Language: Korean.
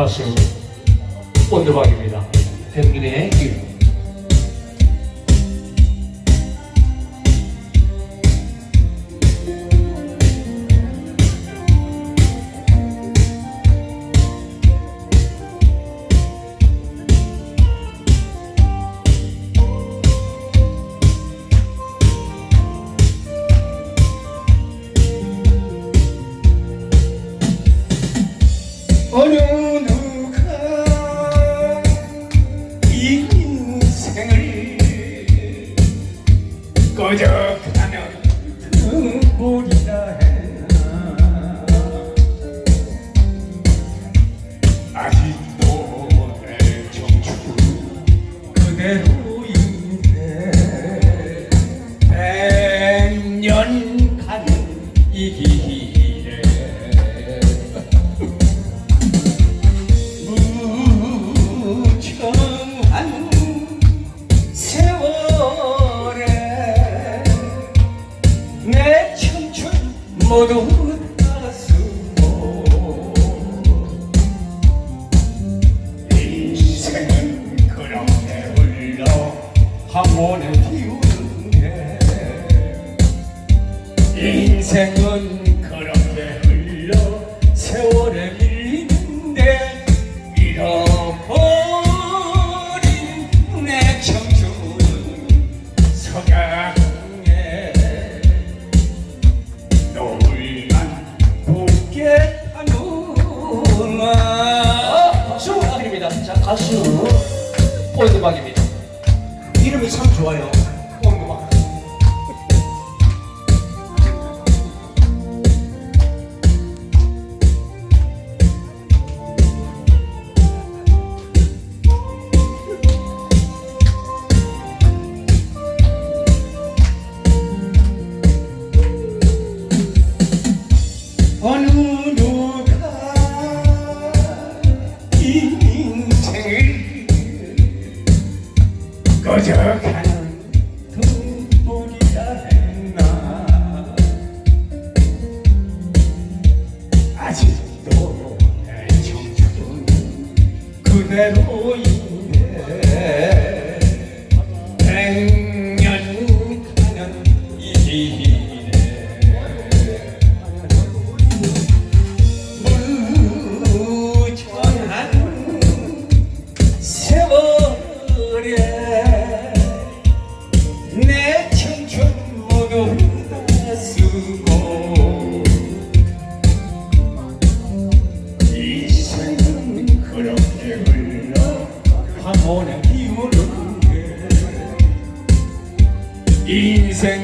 가수 온드박입니다. 백민의 길. 누 꺼져가는 등불이라. 했나 아직도 내 청춘 그대로인데 백년 가는 이길 모두 그렇게 흘러 한 번에 피우는데 인생은 가수 온드박입니다. 이름이 참 좋아요 엉망 어느 꺼져가는 등불이라 했나 아직도 내 청춘은 그대로인데 백년 가는 이 인생